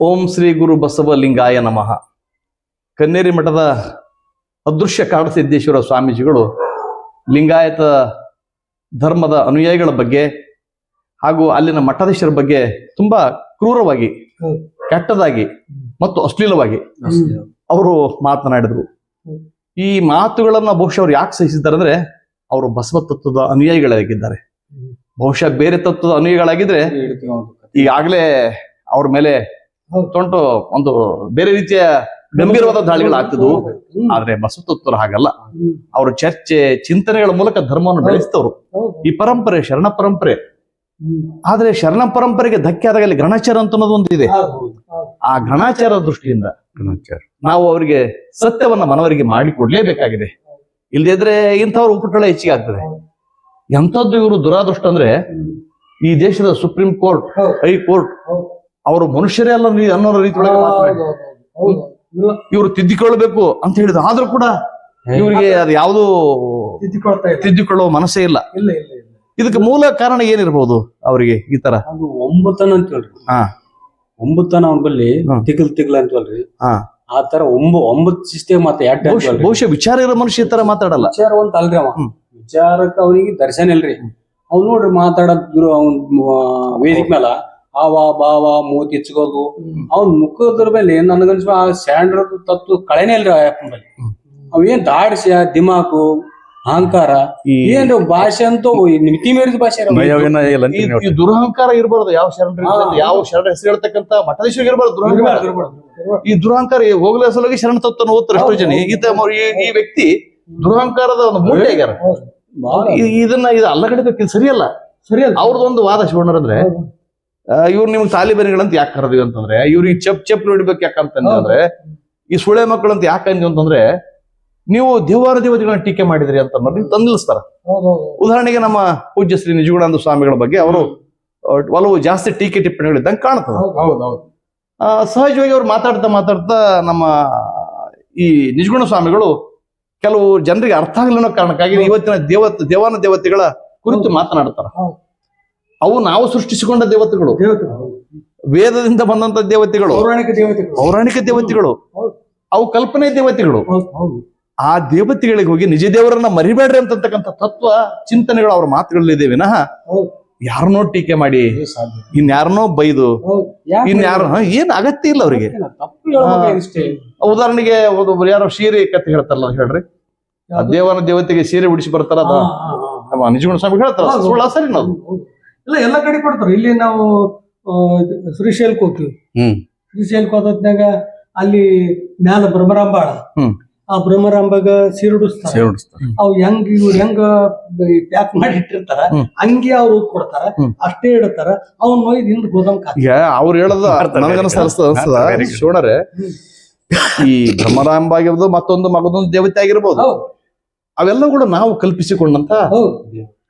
ಓಂ ಶ್ರೀ ಗುರು ಬಸವಲಿಂಗಾಯ ನಮಃ ಕನ್ನೇರಿ ಮಠದ ಅದೃಶ್ಯ ಕಾಡಸಿದ್ದೇಶ್ವರ ಸ್ವಾಮೀಜಿಗಳು ಲಿಂಗಾಯತ ಧರ್ಮದ ಅನುಯಾಯಿಗಳ ಬಗ್ಗೆ ಹಾಗೂ ಅಲ್ಲಿನ ಮಠಾಧೀಶರ ಬಗ್ಗೆ ತುಂಬಾ ಕ್ರೂರವಾಗಿ ಕೆಟ್ಟದಾಗಿ ಮತ್ತು ಅಶ್ಲೀಲವಾಗಿ ಅವರು ಮಾತನಾಡಿದ್ರು ಈ ಮಾತುಗಳನ್ನ ಬಹುಶಃ ಅವ್ರು ಯಾಕೆ ಸಹಿಸಿದ್ದಾರೆ ಅಂದ್ರೆ ಅವರು ಬಸವ ತತ್ವದ ಅನುಯಾಯಿಗಳಾಗಿದ್ದಾರೆ ಬಹುಶಃ ಬೇರೆ ತತ್ವದ ಅನುಯಾಯಿಗಳಾಗಿದ್ರೆ ಈಗಾಗಲೇ ಅವ್ರ ಮೇಲೆ. ತೊಂಟು ಒಂದು ಬೇರೆ ರೀತಿಯ ಗಂಭೀರವಾದ ದಾಳಿಗಳಾಗ್ತಿದ್ವು ಆದ್ರೆ ಬಸವತತ್ವರು ಹಾಗಲ್ಲ. ಅವರು ಚರ್ಚೆ ಚಿಂತನೆಗಳ ಮೂಲಕ ಧರ್ಮವನ್ನು ಬೆಳೆಸಿದವರು. ಬೆಳೆಸ್ತವ್ರು ಈ ಪರಂಪರೆ ಶರಣ ಪರಂಪರೆ. ಆದ್ರೆ ಶರಣ ಪರಂಪರೆಗೆ ಧಕ್ಕೆ ಆದಾಗ ಅಲ್ಲಿ ಗ್ರಣಾಚಾರ ಅಂತ ಅನ್ನೋದು ಒಂದು ಇದೆ ಆ ಗ್ರಣಾಚಾರ ದೃಷ್ಟಿಯಿಂದ ನಾವು ಅವರಿಗೆ ಸತ್ಯವನ್ನ ಮನವರಿಗೆ ಮಾಡಿಕೊಡ್ಲೇಬೇಕಾಗಿದೆ. ಇಲ್ಲದಿದ್ರೆ ಇಂಥವ್ರ ಉಪಟಳ ಹೆಚ್ಚಿಗೆ ಆಗ್ತದೆ. ಎಂಥದ್ದು ಇವರು ದುರಾದೃಷ್ಟ ಅಂದ್ರೆ ಈ ದೇಶದ ಸುಪ್ರೀಂ ಕೋರ್ಟ್ ಹೈಕೋರ್ಟ್ ಅವರು ಮನುಷ್ಯರೇ ಅಲ್ಲ ಅನ್ನೋ ರೀತಿ ಇವರು ತಿದ್ದಿಕೊಳ್ಬೇಕು ಅಂತ ಹೇಳಿದ್ರು. ಆದ್ರೂ ಕೂಡ ಇವರಿಗೆ ಅದು ಯಾವುದು ತಿದ್ದಿಕೊಳ್ಳುವ ಮನಸ್ಸೇ ಇಲ್ಲ. ಇಲ್ಲ ಇಲ್ಲ ಇದಕ್ಕೆ ಮೂಲ ಕಾರಣ ಏನಿರ್ಬಹುದು ಅವರಿಗೆ ಈ ತರ ಅದು ಒಂಬತ್ತನ ಅಂತೇಳ್ರಿ ಹಾ. ಒಂಬತ್ತನ ಅವನಲ್ಲಿ. ತಿಗಲ್ ತಿಗಲ್ ಅಂತವಲ್ರಿ ಹಾ. ಆ ತರ ಒಂಬ ಒಂಬತ್ ಶಿಸ್ತೆ ಮತ್ತೆ ಬಹುಶಃ ವಿಚಾರ ಇರೋ ಮನುಷ್ಯ ಈ ತರ ಮಾತಾಡಲ್ಲ. ವಿಚಾರವಂತ ಅಲ್ರಿ ಅವ. ವಿಚಾರಕ್ಕೆ ಅವನಿಗೆ ದರ್ಶನ ಇಲ್ರಿ. ಅವ್ನು ನೋಡ್ರಿ ಮಾತಾಡದ್ರು ಅವನ್ ವೇದಿಕೆ ಮೇಲ ಆವ ಭಾವ ಮೂತಿ ಹೆಚ್ಚಿಗೋದು ಅವ್ನ ಮುಖದ್ರ ಮೇಲೆ ನನಗನ್ಸ ಆ ಸ್ಯಾಂಡ್ರ ತತ್ವ ಕಳೆನೇ ಇಲ್ರಿ ಆ ಏನ್ ಹ್ಮ್. ಅವೇನ್ ದಾಡ್ಸ್ಯ ದಿಮಾಕು ಅಹಂಕಾರ ಈ ಏನ್ರಿ ಭಾಷೆ ಅಂತೂ ಮಿತಿ ಮೀರಿದ ಭಾಷೆ. ಈ- ಈ ದುರಹಂಕಾರ ಇರಬಾರ್ದು ಯಾವ ಶರಣ ಹಾ. ಯಾವ ಶರಣ ಹೆಸರು ಹೇಳ್ತಕ್ಕಂತ ಮಠಾಧೀಶರಿಗೆ ಇರಬಾರ್ದು ದುರಹಂಕಾರ. ಈ ದುರಹಂಕಾರ ಹೋಗ್ಲೇ ಸಲುವಾಗಿ ಶರಣ ತತ್ವನ ಓದ್ತಾರೆ ಎಷ್ಟೋ ಜನ. ಈತ ಮ- ಈ- ಈ ವ್ಯಕ್ತಿ ದುರಹಂಕಾರದ ಒಂದು ಮೂಟೆ ಆಗ್ಯಾರ. ಬಾಳ ಈ- ಇದನ್ನ ಇದು ಅಲ್ಲ ಕಡೆ ಸರಿಯಲ್ಲ. ಸರಿ ಅಲ್ಲ ಅವ್ರದ್ದೊಂದು ವಾದ ಶಿವಣ್ಣರಂದ್ರೆ ಇವ್ರು ನಿಮ್ಗೆ ತಾಲಿಬಾನಿಗಳಂತ ಯಾಕೆ ಕರೆದಿವಿ ಅಂತಂದ್ರೆ ಈ ಚಪ್ ಚಪ್ ನೋಡ್ಬೇಕು ಯಾಕಂತಂದ್ರೆ ಈ ಸುಳೆ ಮಕ್ಕಳಂತ ಯಾಕೆ ಅಂದ್ವಿ ಅಂತಂದ್ರೆ ನೀವು ದೇವಾರ ದೇವತೆಗಳನ್ನ ಟೀಕೆ ಮಾಡಿದ್ರಿ ಅಂತ ಅನ್ನೋದು ತಂದಿಲ್ಸ್ತಾರ. ಉದಾಹರಣೆಗೆ ನಮ್ಮ ಪೂಜ್ಯ ಶ್ರೀ ನಿಜಗುಣಾನಂದ ಸ್ವಾಮಿಗಳ ಬಗ್ಗೆ ಅವರು ಒಲವು ಜಾಸ್ತಿ ಟೀಕೆ ಟಿಪ್ಪಣಿಗಳಿದ್ದಂಗೆ ಕಾಣ್ತದೆ. ಸಹಜವಾಗಿ ಅವ್ರು ಮಾತಾಡ್ತಾ ಮಾತಾಡ್ತಾ ನಮ್ಮ ಈ ನಿಜಗುಣ ಸ್ವಾಮಿಗಳು ಕೆಲವು ಜನರಿಗೆ ಅರ್ಥ ಅನ್ನೋ ಕಾರಣಕ್ಕಾಗಿ ಇವತ್ತಿನ ದೇವತ್ ದೇವಾನ ದೇವತೆಗಳ ಕುರಿತು ಮಾತನಾಡ್ತಾರ. ಅವು ನಾವು ಸೃಷ್ಟಿಸಿಕೊಂಡ ದೇವತೆಗಳು. ವೇದದಿಂದ ಬಂದಂತ ದೇವತೆಗಳು. ಪೌರಾಣಿಕ ದೇವತೆಗಳು. ಅವು ಕಲ್ಪನೆ ದೇವತೆಗಳು. ಆ ದೇವತೆಗಳಿಗೆ ಹೋಗಿ ನಿಜ ದೇವರನ್ನ ಮರಿಬೇಡ್ರಿ ಅಂತಕ್ಕಂಥ ತತ್ವ ಚಿಂತನೆಗಳು ಅವ್ರ ಮಾತುಗಳಲ್ಲಿ ವಿನಃ. ಯಾರನ್ನೋ ಟೀಕೆ ಮಾಡಿ ಇನ್ಯಾರನ್ನೋ ಬೈದು ಇನ್ಯಾರು ಏನ್ ಅಗತ್ಯ ಇಲ್ಲ ಅವರಿಗೆ. ಉದಾಹರಣೆಗೆ ಒಬ್ಬೊಬ್ರು ಯಾರೋ ಸೀರೆ ಕತ್ತೆ ಹೇಳ್ತಾರಲ್ಲ ಹೇಳ್ರಿ? ದೇವನ ದೇವತೆಗೆ ಸೀರೆ ಉಡಿಸಿ ಬರ್ತಾರ ನಿಜಗುಣ ಸ್ವಾಮಿ ಹೇಳ್ತಾರ. ಸುಳ್ಳ ಸರಿ ನಾವು. ಇಲ್ಲ ಎಲ್ಲ ಕಡೆ ಕೊಡ್ತಾರೆ. ಇಲ್ಲಿ ನಾವು ಶ್ರೀಶೈಲಕ್ಕೆ ಹೋಗ್ತೀವಿ. ಹ್ಮ್. ಶ್ರೀಶೈಲಕ್ಕೆ ಹೋದ್ನಾಗ ಅಲ್ಲಿ ಮ್ಯಾಲ ಬ್ರಹ್ಮರಾಂಬಾಳ ಹ್ಮ್. ಆ ಬ್ರಹ್ಮರಾಂಬಾಗ ಸೀರುಡಿಸ್ತಾರೆ ಅವ್ ಹೆಂಗ್ ಇವ್ರು ಹೆಂಗ ಪ್ಯಾಕ್ ಮಾಡಿ ಇಟ್ಟಿರ್ತಾರ ಹ್ಮ್. ಹಂಗೆ ಅವ್ರು ಕೊಡ್ತಾರ ಹ್ಮ್. ಅಷ್ಟೇ ಇಡ್ತಾರ. ಅವ್ನ ಒಯ್ದು ಹಿಂದ್ ಗೋದಾಮ್ ಈಗ ಅವ್ರು ಹೇಳದ ಅನ್ಸ್ತದ? ಶೋಣರೆ ಈ ಭ್ರಮರಾಂಬ ಆಗಿರ್ಬೋದು ಮತ್ತೊಂದು ಮಗದೊಂದು ದೇವತೆ ಆಗಿರ್ಬೋದು. ಹೌದು. ಅವೆಲ್ಲ ಕೂಡ ನಾವು ಕಲ್ಪಿಸಿಕೊಂಡಂತ ಹೌದು.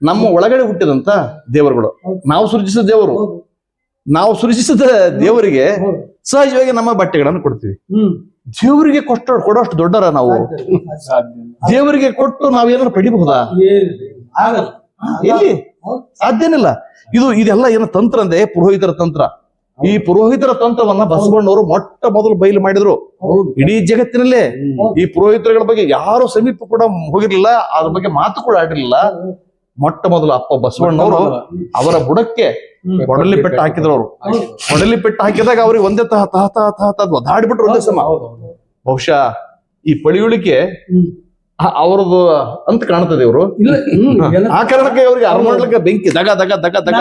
ನಮ್ಮ ಒಳಗಡೆ ಹುಟ್ಟಿದಂತ ದೇವರುಗಳು. ನಾವು ಸೃಜಿಸಿದ ದೇವರು. ನಾವು ಸೃಜಿಸಿದ ದೇವರಿಗೆ ಸಹಜವಾಗಿ ನಮ್ಮ ಬಟ್ಟೆಗಳನ್ನು ಕೊಡ್ತೀವಿ. ದೇವರಿಗೆ ಕೊಟ್ಟ ಕೊಡೋಷ್ಟು ದೊಡ್ಡರ ನಾವು. ದೇವರಿಗೆ ಕೊಟ್ಟು ನಾವೇನಾದ್ರು ಪಡಿಬಹುದಾ? ಎಲ್ಲಿ. ಸಾಧ್ಯನಿಲ್ಲ. ಇದು ಇದೆಲ್ಲ ಏನೋ ತಂತ್ರ ಅಂದ್ರೆ ಪುರೋಹಿತರ ತಂತ್ರ. ಈ ಪುರೋಹಿತರ ತಂತ್ರವನ್ನ ಬಸವಣ್ಣವರು ಮೊಟ್ಟ ಮೊದಲು ಬಯಲು ಮಾಡಿದ್ರು. ಇಡೀ ಜಗತ್ತಿನಲ್ಲೇ. ಈ ಪುರೋಹಿತರುಗಳ ಬಗ್ಗೆ ಯಾರು ಸಮೀಪ ಕೂಡ ಹೋಗಿರ್ಲಿಲ್ಲ. ಅದ್ರ ಬಗ್ಗೆ ಮಾತು ಕೂಡ ಆಡಿರ್ಲಿಲ್ಲ. ಮೊಟ್ಟ ಮೊದಲು ಅಪ್ಪ ಬಸವಣ್ಣವರು ಅವರ ಬುಡಕ್ಕೆ. ಕೊಡಲಿ ಪೆಟ್ಟು ಹಾಕಿದ್ರು. ಅವರು. ಕೊಡಲಿ ಪೆಟ್ಟು ಹಾಕಿದಾಗ ಅವ್ರಿಗೆ ಒಂದೇ ತಹ ತಹ ತಹ ತಹ ಒದಾಡ್ಬಿಟ್ರು ಒಂದೇ ಸಮ. ಬಹುಶಃ ಈ ಪಳಿಯುಳಿಕೆ. ಅವರದು ಅಂತ ಕಾಣ್ತದೆ ಇವರು. ಆ ಕಾರಣಕ್ಕೆ ಅವ್ರಿಗೆ ಅರಮಡ್ಲಿಕ್ಕೆ ಬೆಂಕಿ ದಗ ದಗ ದಗ ದಗ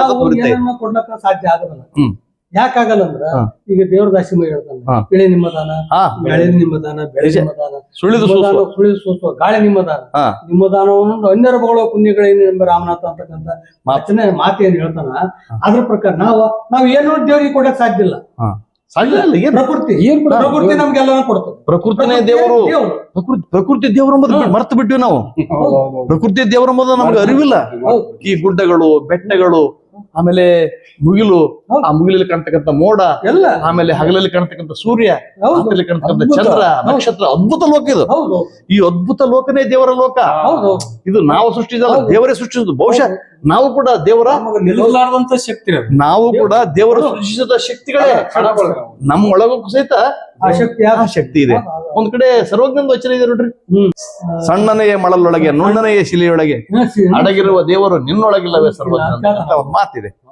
ಸಾಧ್ಯ ಆಗಲ್ಲ. ಹ್ಮ್. ಯಾಕಾಗಲ್ಲ ಅಂದ್ರ. ಈಗ ದೇವ್ರ ದಾಸಿಮ ಹೇಳ್ತಾನೆ. ಬೆಳೆ ನಿಮ್ಮದಾನ ದಾನ ಬೆಳೆ ನಿಮ್ಮದಾನ ಬೆಳೆ ನಿಜ. ನಿಮ್ಮದಾನ. ಸುಳಿದು ಸುಳಿದು ಸೋಸುವ ಗಾಳಿ ನಿಮ್ಮದಾನ. ನಿಮ್ಮದಾನ ನಿಮ್ಮದಾನವನ್ನು ಅನ್ಯರ ಬಗಳ ಪುಣ್ಯಗಳೇನು ಎಂಬ ರಾಮನಾಥ ಅಂತಕ್ಕಂಥ ವಚನ ಮಾತೇನು ಹೇಳ್ತಾನ. ಅದ್ರ ಪ್ರಕಾರ ನಾವು ನಾವು ಏನು ದೇವರಿಗೆ ಕೊಡಕ್ ಸಾಧ್ಯ ಇಲ್ಲ. ಸಾಧ್ಯ ಇಲ್ಲ ಏನ್? ಪ್ರಕೃತಿ. ಏನ್ ಪ್ರಕೃತಿ ನಮ್ಗೆಲ್ಲ ಕೊಡ್ತದೆ. ಪ್ರಕೃತಿನೇ ದೇವರು. ಪ್ರಕೃತಿ ಪ್ರಕೃತಿ ದೇವರು. ಮರ್ತು ಬಿಟ್ವಿ ನಾವು. ಪ್ರಕೃತಿ ದೇವರ ಎಂಬುದು ನಮ್ಗೆ ಅರಿವಿಲ್ಲ. ಈ ಗುಡ್ಡಗಳು ಬೆಟ್ಟಗಳು ಆಮೇಲೆ ಮುಗಿಲು ಆ ಮುಗಿಲಲ್ಲಿ ಕಾಣ್ತಕ್ಕಂಥ ಮೋಡ ಎಲ್ಲ. ಆಮೇಲೆ ಹಗಲಲ್ಲಿ ಕಾಣ್ತಕ್ಕಂಥ ಸೂರ್ಯ ಕಾಣತಕ್ಕಂತ ರಾತ್ರಿಯಲ್ಲಿ ಕಾಣ್ತಕ್ಕಂಥ ಚಂದ್ರ ನಕ್ಷತ್ರ ಅದ್ಭುತ ಲೋಕ ಇದು. ಈ ಅದ್ಭುತ ಲೋಕನೇ ದೇವರ ಲೋಕ. ಇದು ನಾವು ಸೃಷ್ಟಿಸಲ್ಲ. ದೇವರೇ ಸೃಷ್ಟಿಸುದು ಬಹುಶಃ ನಾವು ಕೂಡ ದೇವರ ನಿಲ್ಲಲಾರ್ದಂತ ಶಕ್ತಿ ನಾವು ಕೂಡ ದೇವರ ಸೃಷ್ಟಿಸಿದ ಶಕ್ತಿಗಳೇ. ನಮ್ಮೊಳಗೂ ನಮ್ಮ ಒಳಗೂ ಸಹಿತ ಆ ಶಕ್ತಿ ಇದೆ. ಒಂದ್ ಕಡೆ ಸರ್ವಜ್ಞಂದ ವಚನ ಇದೆ ನೋಡ್ರಿ. ಹ್ಮ್. ಸಣ್ಣನೆಯ ಮಳಲೊಳಗೆ ನುಣ್ಣನೆಯ ಶಿಲೆಯೊಳಗೆ ಅಡಗಿರುವ ದೇವರು ನಿನ್ನೊಳಗಿಲ್ಲವೇ ಸರ್ವಜ್ಞ ಅಂತ ಒಂದು ಮಾತಿದೆ.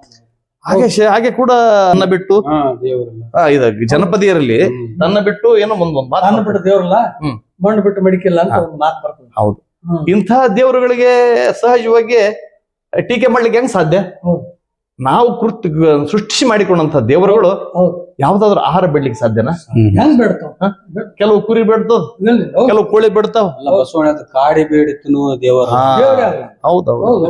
ಹಾಗೆ ಶೇ- ಹಾಗೆ ಕೂಡ ತನ್ನ ಬಿಟ್ಟು ಇದ ದೇವರಲ್ಲ. ಆ, ಇದು ಜನಪದಿಯರಲ್ಲಿ ತನ್ನ ಬಿಟ್ಟು ಏನೋ ಒಂದ್ ಮಾತು ಅನ್ನ ಬಿಟ್ಟು ದೇವ್ರಲ್ಲ. ಮಣ್ಣು ಬಿಟ್ಟು ಮಡಿಕಿಲ್ಲ ಅಂತ ಒಂದು ಮಾತು ಬರ್ತದೆ. ಹೌದು. ಇಂತಹ ಇಂಥ ದೇವರುಗಳಿಗೆ ಸಹಜವಾಗಿ ಟೀಕೆ ಮಾಡ್ಲಿಕ್ಕೆ ಹೆಂಗ್ ಸಾಧ್ಯ? ನಾವು ಕೃತ್ ಸೃಷ್ಟಿ ಮಾಡಿಕೊಂಡಂತ ದೇವರುಗಳು ಹೌದು. ಯಾವ್ದಾದ್ರು ಆಹಾರ ಬಿಡ್ಲಿಕ್ಕೆ ಸಾಧ್ಯನಾ? ಹೆಂಗ್ ಬೇಡ್ತಾವ? ಕೆಲವು ಕುರಿ ಬಿಡ್ತಾವ್ ಕೆಲವು ಕೋಳಿ ಬೇಡ್ತಾವ. ಬಸವಣ್ಣ ಕಾಡಿ ಬೇಡಿ ತಿನ್ನುವ ದೇವರ. ದೇವ್ರೇ. ಹೌದೌದು. ಹೌದು.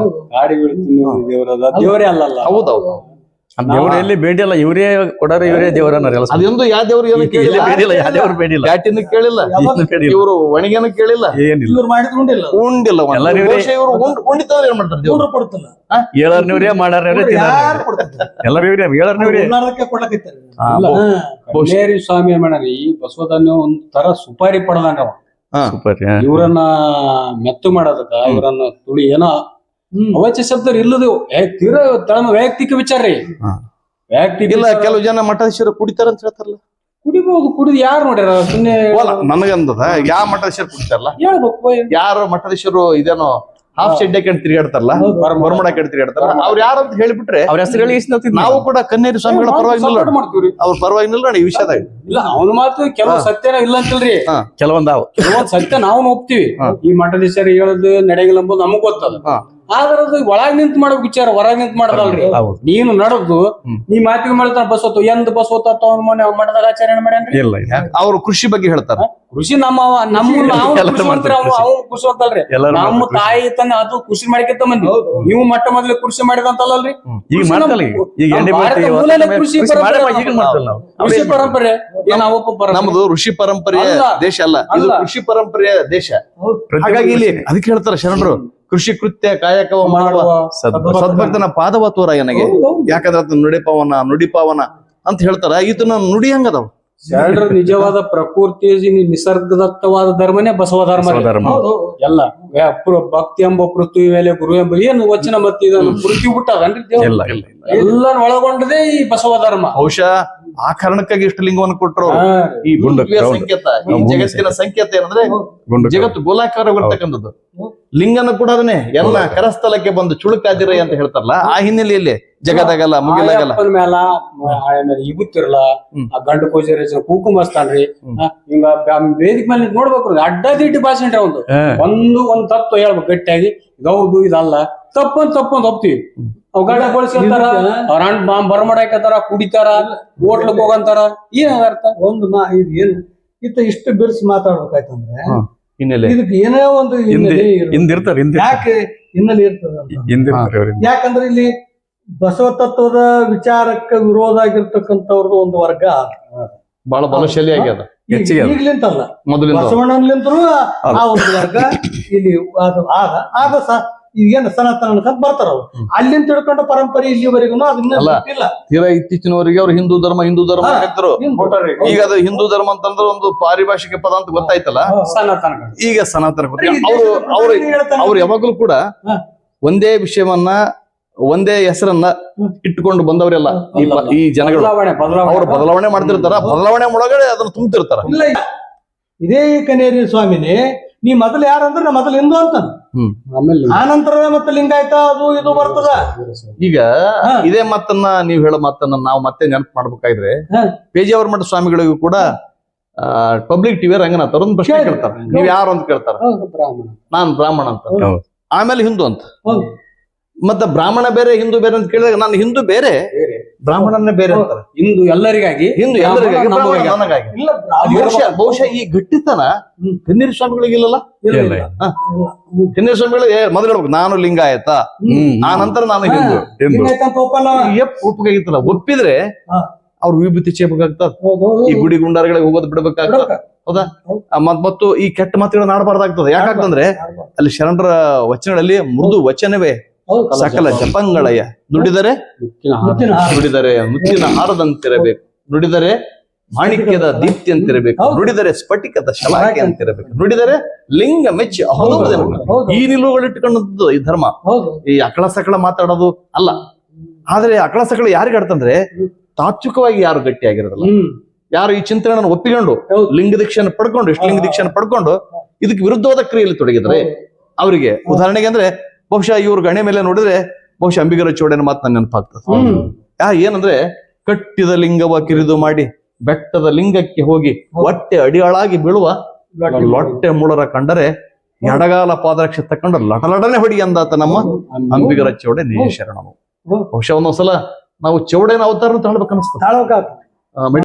ಹೌದು. ಕಾಡಿ ಬೇಡಿ ತಿನ್ನುವ ದೇವರದ. ದೇವರೇ ಅಲ್ಲಲ್ಲ. ಹೌದೌದು. ದೇವ್ರು ಎಲ್ಲಿ ಬೇಡಿ ಅಲ್ಲ ಇವರೇ ಕೊಡಾರ ಇವರೇ ದೇವರನ್ನ ಅದೊಂದು ಯಾವ ದೇವ್ರು ಏನು ಎಲ್ಲಿ ಕೇಳಿಲ್ಲ ಬೇಡಿಲ್ಲ ಯಾವ ದೇವ್ರು ಬೇಡಿಲ್ಲ ಬ್ಯಾಟಿನ ಕೇಳಿಲ್ಲ. ಇವರು ಒಣಗೇನು ಕೇಳಿಲ್ಲ. ಏನಿಲ್ಲ. ಇವ್ರು ಮಾಡಿದ್ರು ಉಂಡಿಲ್ಲ. ಉಂಡಿಲ್ಲ ಒಂದು. ಎಲ್ಲರೂ ಇವ್ರೇ- ಉಂಡ್ ಏನ್ ಮಾಡ್ತಾರೆ ದೇವ್ರು? ಮಾಡಾರ ಎಲ್ಲರೂ ಇವ್ರೇ ಸ್ವಾಮಿ ಮಾಡರಿ ಬಸವದನ್ನ ಒಂದ್ ತರ ಸುಪಾರಿ ಪಡೆದಂಗ. ಸೂಪರ್ ಇವ್ರನ್ನ ಮೆತ್ತು ಮಾಡೋದಕ್ಕ ಇವರನ್ನ ತುಳಿ ಏನೋ ಹ್ಮ್. ಶಬ್ದರು ಶಬ್ದ ಇಲ್ಲದು ತೀರ ತಳಮ ವೈಯಕ್ತಿಕ ವಿಚಾರ ರೀ. ವೈಯಕ್ತಿಕ ಇಲ್ಲ ಕೆಲವು ಜನ ಮಠಾಧೀಶರು ಕುಡಿತಾರ ಅಂತ ಹೇಳ್ತಾರಲ್ಲ. ಕುಡಿಬಹುದು ಕುಡಿದು ಯಾರು ನೋಡ್ಯಾರ? ಸುಮ್ನೆ ಅಲ್ಲ ನನಗಂದದ. ಯಾವ ಮಠಾಧೀಶರು ಕುಡಿತಾರಲ್ಲ? ಹೇಳ್ಬೇಕು ಯಾರು ಮಠಾಧೀಶರು ಇದೇನೋ ಹಾಫ್ ಶೆಡ್ ಕಂಡು ತಿರುಗಾಡ್ತಾರಲ್ಲ? ಬರ್ಮಡ ಕಂಡು ತಿರುಗಾಡ್ತಾರಲ್ಲ? ಅವ್ರು ಯಾರು ಅಂತ ಹೇಳಿಬಿಟ್ರೆ ಅವ್ರ ಹೆಸರು ಹೇಳಿ ನಾವು ಕೂಡ ಕನ್ನೇರಿ ಸ್ವಾಮಿಗಳ ಪರವಾಗಿ ನಿಲ್ಲೋಣ Support ಮಾಡ್ತೀವ್ರಿ ಅವ್ರ ಪರವಾಗಿ ನಿಲ್ಲೋಣ ಈ ವಿಷಯದಾಗ. ಇಲ್ಲ ಅವನ ಮಾತು ಕೆಲವು ಸತ್ಯನ ಇಲ್ಲ ಅಂತಲ್ರಿ. ಕೆಲವೊಂದ್ ಅವು. ಕೆಲವೊಂದ್ ಸತ್ಯ ನಾವು ಒಪ್ತೀವಿ ಈ ಮಠಾಧೀಶರು ಹೇಳೋದು ನಡೆಯಂಗಿಲ್ಲ ಎಂಬುದು ನಮಗ್ ಗೊತ್ತದ. ಹಾ. ಆದ್ರ ಅದು ಒಳಗ್ ನಿಂತ್ ಮಾಡೋ ವಿಚಾರ ಹೊರಗ್ ನಿಂತ್ ಮಾಡದಲ್ರಿ. ಹೌದು. ನೀನು ನಡದ್ದು ನೀ ಮಾತಿಗೆ ಮಾಡ್ತಾನ ಬಸವತ್ತು ಎಂದ್ ಬಸವತ್ತ ಅವ್ನ ಮನೆ ಮಠದಾಗ ಆಚರಣೆ ಮಾಡ್ಯಾನ್ರಿ ಇಲ್ಲ ಇಲ್ಲ. ಅವರು ಕೃಷಿ ಬಗ್ಗೆ ಹೇಳ್ತಾರ. ಕೃಷಿ ನಮ್ಮ ನಮ್ಮ ನಾವು ಎಲ್ಲರೂ ಕೃಷಿ ಮಾಡ್ತೀರಿ ಮಾಡ್ತಾರೆ ಅವ ಅವ್ನು ಕೃಷಿ ಅಂತಲ್ರಿ ಎಲ್ಲರೂ ನಮ್ಮ ಮಾಡ್ತಾರೆ ತಾಯಿ ತಂದೆ ಅದು ಕೃಷಿ ಮಾಡಿಕೆತ್ತ ಮಂದಿ. ನೀವು ಮೊಟ್ಟ ಮೊದಲು ಕೃಷಿ ಮಾಡಿದಂತಲ್ಲಲ್ರಿ? ಈಗ ಕೃಷಿ ಮಾಡ್ತಲ್ಲ ಈಗ ನಮ್ಮ- ಈಗ. ನಮ್ಮ ಎಣ್ಣೆ ಭಾರತ ಬರ್ತೀವಿ ಮೂಲನೇ ಕೃಷಿ ಪರಂಪರೆ ಈಗ ಮಾಡ್ತಲ್ಲ ನಾವು ಕೃಷಿ ಪರಂಪರೆ ಏನ್ ಅವಪ್ಪ ಪರಂಪರೆ. ನಮ್ದು ಋಷಿ ಪರಂಪರೆಯ ಅಲ್ಲ. ದೇಶ ಅಲ್ಲ. ಇದು ಅಲ್ಲ. ಕೃಷಿ ಪರಂಪರೆಯ ದೇಶ. ಹಾಗಾಗಿ ಇಲ್ಲಿ ಅದಕ್ಕೆ ಹೇಳ್ತಾರ ಶರಣರು. ಕೃಷಿ ಕೃತ್ಯ ಕಾಯಕವ ಮಾಡುವ ಮಾಡುವ ಸದ್ಭಕ್ತ. ಸದ್ಭಕ್ತನ ಪಾದವ ತೋರ ನನಗೆ ಯಾಕಂದ್ರೆ ಅದನ್ನ ನುಡಿಪವನ ನುಡಿಪವನ ಅಂತ ಹೇಳ್ತಾರ. ಇದನ್ನ ನುಡಿ ಹಂಗದವ. ಶರಣರ ನಿಜವಾದ ಪ್ರಕೃತಿ ನಿಸರ್ಗದತ್ತವಾದ ಧರ್ಮನೇ ಬಸವ ಧರ್ಮ ಎಲ್ಲ. ಭಕ್ತಿ ಎಂಬ ಪೃಥ್ವಿ ಮೇಲೆ ಗುರು ಎಂಬ ಏನು ವಚನ ಮತ್ತೆ ಇದನ್ನು ಪೃಥ್ವಿ ಬಿಟ್ಟದನ್ರಿ? ಒಳಗೊಂಡದೆ ಇಲ್ಲ ಎಲ್ಲ ಒಳಗೊಂಡದೇ ಈ ಬಸವ ಧರ್ಮ. ಬಹುಶಃ ಆ ಕಾರಣಕ್ಕಾಗಿ ಇಷ್ಟು ಲಿಂಗವನ್ನು ಕೊಟ್ಟರು ಈ ಸಂಕೇತ. ಈ ಜಗತ್ತಿನ ಸಂಕೇತ. ಏನಂದ್ರೆ ಜಗತ್ತು ಗೋಲಾಕಾರವಾಗಿರ್ತಕ್ಕಂಥದ್ದು ಲಿಂಗನ ಕೂಡ ಅದನ್ನೇ. ಎಲ್ಲ ಕರಸ್ಥಲಕ್ಕೆ ಬಂದು ಚುಳುಕಾದಿರ ಅಂತ ಹೇಳ್ತಾರಲ್ಲ ಆ ಹಿನ್ನೆಲೆಯಲ್ಲಿ ಜಗದಾಗಲ್ಲ ಮುಗಿಲಾಗಲ್ಲ ಮ್ಯಾಲ ಇಗುತ್ತಿರಲ್ಲ ಆ ಗಂಡು ಕೋಜರಿ ಕುಕುಂಬಸ್ತಾನ್ರಿ ಹಿಂಗ ವೇದಿಕೆ ಮೇಲೆ ನೋಡ್ಬೇಕು ಅಡ್ಡ ದಿಡ್ಡಿ ಭಾಷೆ ರೀ ಒಂದು ಒಂದು ಒಂದ್ ತತ್ವ ಹೇಳ್ಬೇಕು ಗಟ್ಟಿಯಾಗಿ. ಗೌದು ಇದಲ್ಲ ತಪ್ಪಂದ್ ತಪ್ಪಂದ್ ಒಪ್ತೀವಿ ಅವ್ ಗಂಡ ಬಳಸ್ಕೊಂತಾರ ಅವ್ರ ಅಣ್ಣ ಬರಮಡಾಕತಾರ ಕುಡಿತಾರ ಹೋಟ್ಲಕ್ ಹೋಗಂತಾರ ಏನ್ ಅರ್ಥ? ಒಂದು ಮಾ ಇದು ಏನು ಇತ್ತ ಇಷ್ಟು ಬಿರ್ಸಿ ಮಾತಾಡ್ಬೇಕಾಯ್ತಂದ್ರೆ ಹಿನ್ನೆಲೆ. ಇದಕ್ಕೆ ಏನೋ ಒಂದು ಹಿನ್ನೆಲೆ ಇರ್ಬೇಕು. ಹಿಂದ್ ಯಾಕೆ ಹಿನ್ನೆಲೆ ಇರ್ತದ ಅಂತ ಹಿಂದ್ ಇರ್ತಾರೆ ಯಾಕಂದ್ರೆ ಇಲ್ಲಿ ಬಸವ ತತ್ವದ ವಿಚಾರಕ್ಕೆ ವಿರೋಧ ಆಗಿರ್ತಕ್ಕಂಥವ್ರದ್ದು ಒಂದು ವರ್ಗ. ಬಹಳ ಬಲಶಾಲಿ ಆಗ್ಯದ. ಈಗ್ಲಿಂತಲ್ಲ. ಮೊದಲಿಂದ ಆ ಒಂದು ವರ್ಗ ಇಲ್ಲಿ ಅದು ಆದ ಆದ ಏನು ಸನಾತನ ಅನ್ಕೊಂಡ್ ಬರ್ತಾರ ಅವ್ರು. ಅಲ್ಲಿಂದ ತಿಳ್ಕೊಂಡ ಪರಂಪರೆ ಇಲ್ಲಿವರೆಗೂ ಅದನ್ನ ಅಲ್ಲ. ಬಿಟ್ಟಿಲ್ಲ. ತೀರಾ ಇತ್ತೀಚಿನವರಿಗೆ ಅವ್ರು ಹಿಂದೂ ಧರ್ಮ ಹಿಂದೂ ಧರ್ಮ ಹಾ. ಈಗ ಅದು ಹಿಂದೂ ಧರ್ಮ ಅಂತಂದ್ರೆ ಒಂದು ಪಾರಿಭಾಷಿಕ ಪದ ಅಂತ ಗೊತ್ತಾಯ್ತಲ್ಲ? ಸನಾತನ ಈಗ ಸನಾತನ ಅವರು ಅವರು ಅವ್ರು ಯಾವಾಗಲೂ ಕೂಡ ಹಾ. ಒಂದೇ ವಿಷಯವನ್ನ ಒಂದೇ ಹೆಸರನ್ನ ಇಟ್ಕೊಂಡು ಇಟ್ಟುಕೊಂಡು ಬಂದವರೆಲ್ಲ. ಈ ಪ- ಈ ಜನಗಳು. ಬದಲಾವಣೆ ಬದಲಾವಣೆ. ಅವರು ಬದಲಾವಣೆ ಮಾಡ್ತಿರ್ತಾರ. ಬದಲಾವಣೆ ಒಳಗಡೆ ಅದನ್ನ ತುಂಬ್ತಿರ್ತಾರ. ಇಲ್ಲ ಇಲ್ಲ. ಇದೇ ಕನೇರಿ ಸ್ವಾಮಿನೇ ನೀ ಮೊದಲು ಯಾರಂದ್ರೆ ನಾ ಮೊದಲು ಹಿಂದೂ ಅಂತ ಆಮೇಲೆ ಆ ನಂತರ ಮತ್ತೆ ಲಿಂಗಾಯತ ಅದು ಇದು ಬರ್ತದ ಈಗ ಹಾ. ಇದೇ ಮತ್ತನ್ನ ನೀವ್ ಹೇಳೋ ಮತ್ತನ್ನ ನಾವು ಮತ್ತೆ ನೆನಪು ಮಾಡ್ಬೇಕಾದ್ರೆ ಹಾ. ಪೇಜಾವರ ಮಠ ಸ್ವಾಮಿಗಳಿಗೂ ಕೂಡ ಪಬ್ಲಿಕ್ ಟಿವಿ ರಂಗನಾಥ್ ಅವ್ರೊಂದು ಪ್ರಶ್ನೆ ಕೇಳಿ. ಕೇಳ್ತಾರ ನೀವ್ ಯಾರು ಅಂತ ಕೇಳ್ತಾರ ಬ್ರಾಹ್ಮಣ ನಾನ್ ಬ್ರಾಹ್ಮಣ ಅಂತ ಹೌದು. ಆಮೇಲೆ ಹಿಂದೂ ಅಂತ ಹೌದು. ಮತ್ತೆ ಬ್ರಾಹ್ಮಣ ಬೇರೆ ಹಿಂದೂ ಬೇರೆ ಅಂತ ಕೇಳಿದಾಗ ನಾನು ಹಿಂದೂ ಬೇರೆ ಬೇರೆ. ಬ್ರಾಹ್ಮಣನೇ ಬೇರೆ ಅಂತಾರೆ. ಇಂದು ಎಲ್ಲರಿಗಾಗಿ ಹಿಂದೂ ಎಲ್ಲರಿಗಾಗಿ ಬ್ರಾಹ್ಮಣ ಬ್ರಾಹ್ಮಣ ನನಗಾಗಿ ಇಲ್ಲ ಬಹುಶಃ ಬಹುಶಃ ಈ ಗಟ್ಟಿತನ. ಕನ್ನೀರ್ ಸ್ವಾಮಿಗಳಿಗಿಲ್ಲಲ್ಲ ಇಲ್ಲ, ಸ್ವಾಮಿಗಳು ಇಲ್ಲ. ಹಾ. ಸ್ವಾಮಿಗಳಿಗೆ ಮೊದಲು ಹೇಳ್ಬೇಕು ನಾನು ಲಿಂಗಾಯತ ಆಯ್ತಾ? ಆ ನಂತರ ನಾನು ಹಿಂದೂ. ಒಪ್ಪಬೇಕಾಗಿತ್ತಲ್ಲ ಒಪ್ಪಿದ್ರೆ. ಅವ್ರು ವಿಭೂತಿ ಚೇಪಕ್ಕಾಗ್ತದ. ಈ ಗುಡಿ ಗುಂಡಾರಗಳಿಗೆ ಹೋಗೋದು ಬಿಡ್ಬೇಕಾಗ್ತದೆ. ಹೌದಾ? ಮತ್ತು ಈ ಕೆಟ್ಟ ಮಾತುಗಳನ್ನ ಆಡಬಾರ್ದಾಗ್ತದೆ ಯಾಕಂತಂದ್ರೆ ಅಲ್ಲಿ ಶರಣರ ವಚನಗಳಲ್ಲಿ ಮೃದು ವಚನವೇ. ಸಕಲ ಜಪಂಗಳಯ. ನುಡಿದರೆ. ನುಡಿದರೆ ಮುತ್ತಿನ ಹಾರದಂತಿರಬೇಕು. ನುಡಿದರೆ ಮಾಣಿಕ್ಯದ ದೀಪ್ತಿ ಅಂತಿರಬೇಕು ನುಡಿದರೆ ಸ್ಫಟಿಕದ ಶಲಾಕೆ ಅಂತಿರಬೇಕು ನುಡಿದರೆ ಲಿಂಗ ಮೆಚ್ಚಿ. ಈ ನಿಲುವುಗಳು ಇಟ್ಕೊಂಡದ್ದು ಈ ಧರ್ಮ. ಹೌದು. ಈ ಅಕಳ ಸಕಳ ಮಾತಾಡೋದು ಅಲ್ಲ. ಆದ್ರೆ ಅಕಳ ಸಕಳ ಯಾರಿಗೆ ಆಡ್ತಂದ್ರೆ ತಾತ್ವಿಕವಾಗಿ ಯಾರು ಗಟ್ಟಿಯಾಗಿರೋದಿಲ್ಲ. ಯಾರು ಈ ಚಿಂತನೆಯನ್ನು ಒಪ್ಪಿಕೊಂಡು. ಲಿಂಗ ದೀಕ್ಷೆಯನ್ನು ಪಡ್ಕೊಂಡು ಇಷ್ಟಲಿಂಗ ದೀಕ್ಷೆಯನ್ನು ಪಡ್ಕೊಂಡು ಇದಕ್ಕೆ ವಿರುದ್ಧವಾದ ಕ್ರಿಯೆಯಲ್ಲಿ ತೊಡಗಿದ್ರೆ ಅವರಿಗೆ ಉದಾಹರಣೆಗೆ ಅಂದ್ರೆ ಬಹುಶಃ ಇವ್ರ ಗಣೆ ಮೇಲೆ ನೋಡಿದ್ರೆ ಬಹುಶಃ ಅಂಬಿಗರ ಚೌಡನ ಮಾತು ನನ್ನ ನೆನಪಾಗ್ತದೆ. ಯಾ ಏನಂದ್ರೆ ಕಟ್ಟಿದ ಲಿಂಗವ ಕಿರಿದು ಮಾಡಿ ಬೆಟ್ಟದ ಲಿಂಗಕ್ಕೆ ಹೋಗಿ ಹೊಟ್ಟೆ ಅಡಿಯಾಳಾಗಿ ಬೀಳುವ ಲೊಟ್ಟೆ ಮುಳರ. ಕಂಡರೆ ಎಡಗಾಲ ಪಾದರಕ್ಷೆ ತಕೊಂಡು ಲಟಲಟನೆ ಹೊಡಿ ಅಂದಾತ ನಮ್ಮ ಅಂಬಿಗರ ಚೌಡೆ ನೇಯ ಶರಣನು. ಹ್ಮ್. ಬಹುಶಃ ಒಂದೊಂದ್ಸಲ ನಾವು ಚೌಡನ ಅವತಾರ ತಾಳ್ಬೇಕು ಅನಿಸ್ತದೆ